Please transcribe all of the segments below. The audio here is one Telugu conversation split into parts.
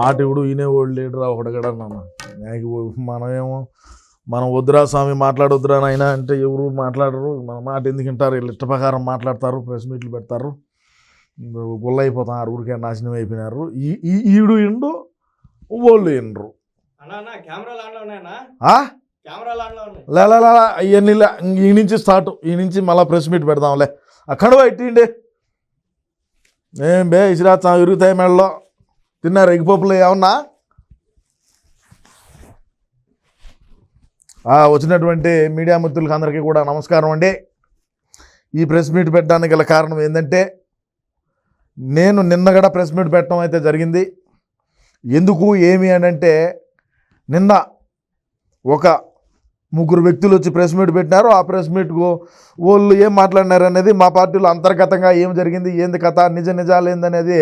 మాట ఇవుడు ఈనేవాడు లేడురా ఒకడు కూడా నాన్న నాకు మనమేమో మనం వద్దురా స్వామి మాట్లాడొద్దురా నాయన అంటే ఎవరు మాట్లాడరు. మన మాట ఎందుకు వింటారు? వీళ్ళు ఇష్ట ప్రకారం మాట్లాడతారు ప్రెస్ మీట్లు పెడతారు. గుల్ల అయిపోతారు ఊరికే నాశనం అయిపోయినారు. ఈడు ఇండు వాళ్ళు ఇండ్రు లేలా అవన్నీ ఈ నుంచి స్టార్ట్ ఈ నుంచి మళ్ళీ ప్రెస్ మీట్ పెడదాంలే అక్కడ పెట్టిండే ఏం బే ఇసిరాత్సా ఇరుగుతాయి మెడలో. తిన్నారు ఎగ్గిపప్పులు ఏమన్నా? వచ్చినటువంటి మీడియా మిత్రులకు అందరికీ కూడా నమస్కారం అండి. ఈ ప్రెస్ మీట్ పెట్టడానికి గల కారణం ఏంటంటే నేను నిన్న కూడా ప్రెస్ మీట్ పెట్టడం అయితే జరిగింది. ఎందుకు ఏమి అని అంటే నిన్న ఒక ముగ్గురు వ్యక్తులు వచ్చి ప్రెస్ మీట్ పెట్టినారు. ఆ ప్రెస్ మీట్కు వాళ్ళు ఏం మాట్లాడినారు అనేది మా పార్టీలో అంతర్గతంగా ఏం జరిగింది ఏంది కథ నిజ నిజాలు ఏందనేది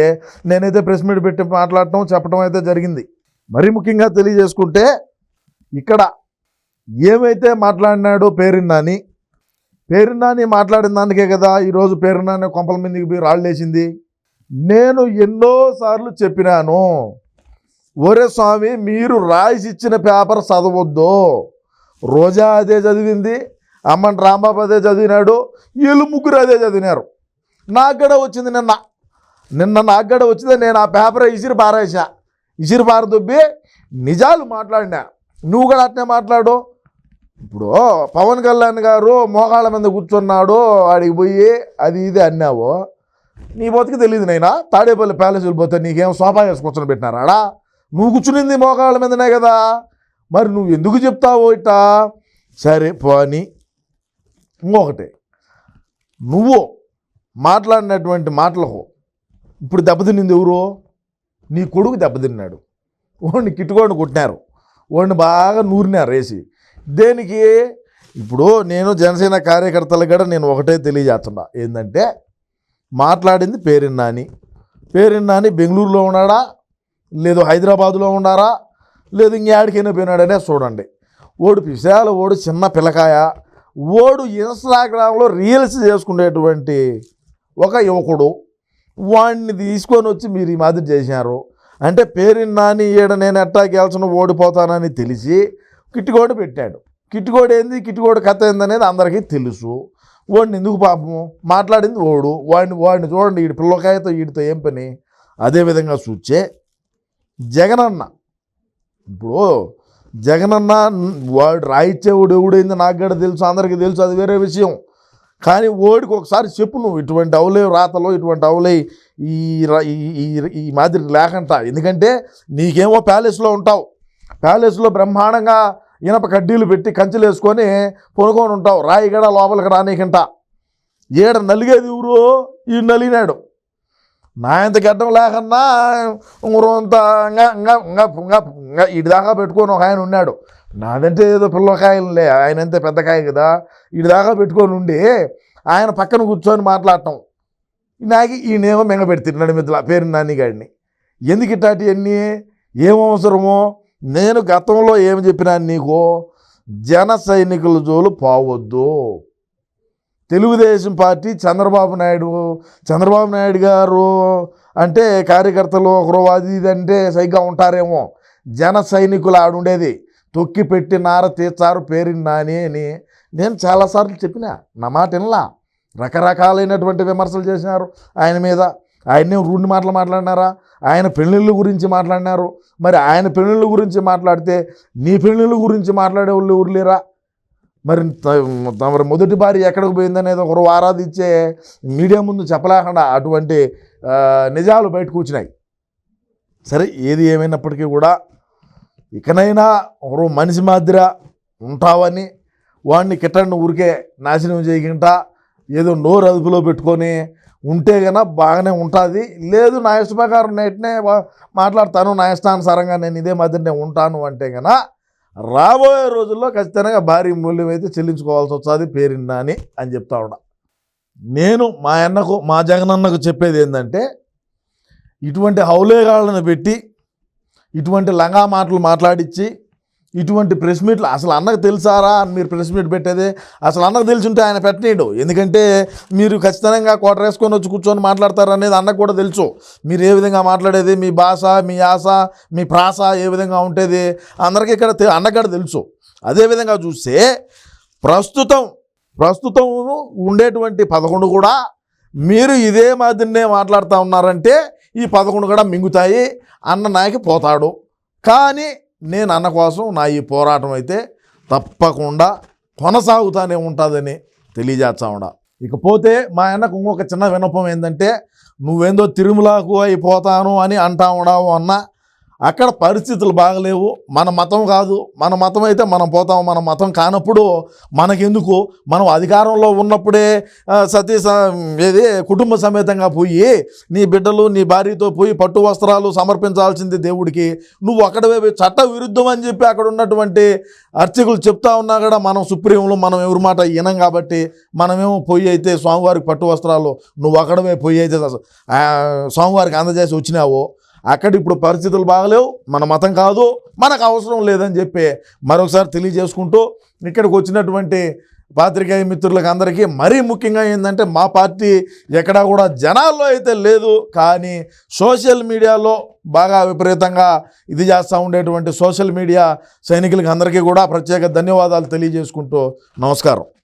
నేనైతే ప్రెస్ మీట్ పెట్టి మాట్లాడటం చెప్పడం అయితే జరిగింది. మరి ముఖ్యంగా తెలియజేసుకుంటే ఇక్కడ ఏమైతే మాట్లాడినాడో పేరున్నాని పేరున్నాని మాట్లాడిన దానికే కదా ఈరోజు పేరున్నాని కొంపల మీదకి పోయి రాళ్ళేసింది నేను ఎన్నోసార్లు చెప్పినాను ఒరే స్వామి మీరు రాసి ఇచ్చిన పేపర్ చదవద్దు. రోజా అదే చదివింది అమ్మన్ రాంబాబు అదే చదివినాడు వీళ్ళు ముగ్గురు అదే చదివినారు. నాకు కూడా వచ్చింది నిన్న. నిన్న నాకు కూడా వచ్చింది నేను ఆ పేపర్ ఇసిరి పారేసా ఇసిరి పారదొబ్బి నిజాలు మాట్లాడినా. నువ్వు కూడా అట్నే మాట్లాడు. ఇప్పుడు పవన్ కళ్యాణ్ గారు మోకాళ్ళ మీద కూర్చున్నాడు ఆడికి పోయి అది ఇది అన్నావు. నీ బతికి తెలియదు నైనా తాడేపల్లి ప్యాలెస్ వెళ్ళిపోతే నీకేం సోఫా వేసి కూర్చొని పెట్టినారాడా నువ్వు కూర్చునింది మోకాళ్ళ మీదనే కదా. మరి నువ్వు ఎందుకు చెప్తావు ఇట్టా? సరే పోని. ఇంకొకటి. నువ్వు మాట్లాడినటువంటి మాటలకు ఇప్పుడు దెబ్బతిన్నింది ఎవరు? నీ కొడుకు దెబ్బతిన్నాడు. వాడిని కిట్టుకోండి కొట్టినారు. వాడిని బాగా నూరినారు వేసి. దేనికి? ఇప్పుడు నేను జనసేన కార్యకర్తలు కూడా నేను ఒకటే తెలియజేస్తున్నా. ఏంటంటే మాట్లాడింది పేరిన్నాని. పేరిన్నాని బెంగళూరులో ఉన్నాడా? లేదు హైదరాబాదులో ఉన్నారా? లేదు ఇంకేడికైనా పోయినాడనే చూడండి. ఓడు విశాల ఓడు చిన్న పిల్లకాయ ఓడు ఇన్స్టాగ్రామ్లో రీల్స్ చేసుకునేటువంటి ఒక యువకుడు వాడిని తీసుకొని వచ్చి మీరు ఈ మాదిరి చేశారు. అంటే పేరిన్నాని ఈడ నేను ఎట్టా గెలిచిన ఓడిపోతానని తెలిసి కిట్టుకోడు పెట్టాడు. కిట్టుకోడు ఏంది? కిట్టుకోడు కథ ఏందనేది అందరికీ తెలుసు. వాడిని ఎందుకు పాపము? మాట్లాడింది ఓడు. వాడిని వాడిని చూడండి వీడి పిల్లకాయతో వీడితో ఏం పని? అదేవిధంగా చూచే జగనన్న ఇప్పుడు జగనన్న వాడు రాయిచ్చేవాడు ఎవడైంది నాకు కూడా తెలుసు అందరికీ తెలుసు అది వేరే విషయం. కానీ ఓడికి ఒకసారి చెప్పు నువ్వు ఇటువంటి అవులే రాతలో ఇటువంటి అవులే ఈ ఈ- ఈ- ఈ మాదిరి లేకంట. ఎందుకంటే నీకేమో ప్యాలెస్లో ఉంటావు. ప్యాలెస్లో బ్రహ్మాండంగా ఇనప కడ్డీలు పెట్టి కంచెలు వేసుకొని పొనుకొని ఉంటావు. రాయిగడ లోపలికి రానీకంట ఏడ నలిగేది ఊరు ఈ నలిగినాడు. నా ఇంత గడ్డం లేకన్నా ఇంత ఇంకా ఇంకా ఇంకా ఇంకా ఇంకా ఇటు దాకా పెట్టుకొని ఒక ఆయన ఉన్నాడు. నాదంటే ఏదో పిల్లకాయలే ఆయన అంతే పెద్ద కాయ కదా. ఇటు దాకా పెట్టుకొని ఉండి ఆయన పక్కన కూర్చొని మాట్లాడటం. నాకు ఈయనేమో మెంగ పెడుతున్నాడు మిత్రుల పేరు నానిగాడిని. ఎందుకు ఇట్లాంటి ఏం అవసరమో? నేను గతంలో ఏమి చెప్పినాను నీకు? జన సైనికుల జోలు పోవద్దు. తెలుగుదేశం పార్టీ చంద్రబాబు నాయుడు చంద్రబాబు నాయుడు గారు అంటే కార్యకర్తలు ఒకరు అది ఇది అంటే సరిగ్గా ఉంటారేమో. జన సైనికులు ఆడుండేది తొక్కి పెట్టి నార తీర్చారు పేరుని నాని అని నేను చాలాసార్లు చెప్పిన నా మాట వినలా. రకరకాలైనటువంటి విమర్శలు చేసినారు ఆయన మీద. ఆయన్నే రెండు మాటలు మాట్లాడినారా? ఆయన పెళ్ళిళ్ళ గురించి మాట్లాడినారు. మరి ఆయన పెళ్ళిళ్ళ గురించి మాట్లాడితే నీ పెళ్ళిళ్ళ గురించి మాట్లాడే వాళ్ళు ఎవరు లేరా? మరి మరి మొదటి భార్య ఎక్కడికి పోయిందనేది ఒకరు ఆరాధించే మీడియా ముందు చెప్పలేకుండా అటువంటి నిజాలు బయటకు వచ్చినాయి. సరే ఏది ఏమైనప్పటికీ కూడా ఇకనైనా ఒకరు మనిషి మాదిర ఉంటావని వాడిని కిట్టండి ఊరికే నాశనం చేయకుండా ఏదో నోరు అదుపులో పెట్టుకొని ఉంటే కన్నా బాగానే ఉంటుంది. లేదు నా ఇష్ట ప్రకారం నేటినే వా- మాట్లాడతాను నా ఇష్టానుసారంగా నేను ఇదే మధ్యనే ఉంటాను అంటే గన రాబోయే రోజుల్లో ఖచ్చితంగా భారీ మూల్యం అయితే చెల్లించుకోవాల్సి వస్తుంది పేరిన్నా అని అని చెప్తా ఉన్నా. నేను మా అన్నకు మా జగనన్నకు చెప్పేది ఏంటంటే ఇటువంటి హౌలేగాళ్ళను పెట్టి ఇటువంటి లంగా మాటలు మాట్లాడించి ఇటువంటి ప్రెస్ మీట్లు అసలు అన్నకు తెలుసారా అని మీరు ప్రెస్ మీట్ పెట్టేది? అసలు అన్నకు తెలిసి ఉంటే ఆయన పెట్టనీయడు. ఎందుకంటే మీరు ఖచ్చితంగా కోటర్ వేసుకొని వచ్చి కూర్చొని మాట్లాడతారు అనేది అన్నకు కూడా తెలుసు. మీరు ఏ విధంగా మాట్లాడేది? మీ భాష మీ యాస మీ ప్రాస ఏ విధంగా ఉంటుంది అందరికీ ఇక్కడ తె- కూడా తెలుసు. అదేవిధంగా చూస్తే ప్రస్తుతం ప్రస్తుతం ఉండేటువంటి పదకొండు కూడా మీరు ఇదే మాదిరినే మాట్లాడుతూ ఉన్నారంటే ఈ పదకొండు కూడా మింగుతాయి. అన్న నాయకి పోతాడు. కానీ నేను అన్న కోసం నా ఈ పోరాటం అయితే తప్పకుండా కొనసాగుతానే ఉంటుందని తెలియజేస్తా ఉండ ఇకపోతే మా అన్నకు ఇంకొక చిన్న వినపం ఏంటంటే నువ్వేందో తిరుమలకు అయిపోతాను అని అంటా అన్నా. అక్కడ పరిస్థితులు బాగలేవు. మన మతం కాదు. మన మతం అయితే మనం పోతాం. మన మతం కానప్పుడు మనకెందుకు? మనం అధికారంలో ఉన్నప్పుడే సతీ ఏది కుటుంబ సమేతంగా పోయి నీ బిడ్డలు నీ భార్యతో పోయి పట్టు వస్త్రాలు సమర్పించాల్సింది దేవుడికి. నువ్వు అక్కడ చట్ట విరుద్ధం అని చెప్పి అక్కడ ఉన్నటువంటి అర్చకులు చెప్తా ఉన్నా కూడా మనం సుప్రీంలో మనం ఎవరి మాట వినం కాబట్టి మనమేమో పొయ్యి అయితే స్వామివారికి పట్టు వస్త్రాలు నువ్వు అక్కడమే పొయ్యి అయితే స్వామివారికి అందజేసి వచ్చినావో అక్కడ ఇప్పుడు పరిస్థితులు బాగలేవు మన మతం కాదు మనకు అవసరం లేదని చెప్పి మరొకసారి తెలియజేసుకుంటూ ఇక్కడికి వచ్చినటువంటి పాత్రికేయ మిత్రులకు అందరికీ మరీ ముఖ్యంగా ఏంటంటే మా పార్టీ ఎక్కడా కూడా జనాల్లో అయితే లేదు కానీ సోషల్ మీడియాలో బాగా విపరీతంగా ఇది చేస్తూ ఉండేటువంటి సోషల్ మీడియా సైనికులకి అందరికీ కూడా ప్రత్యేక ధన్యవాదాలు తెలియజేసుకుంటూ నమస్కారం.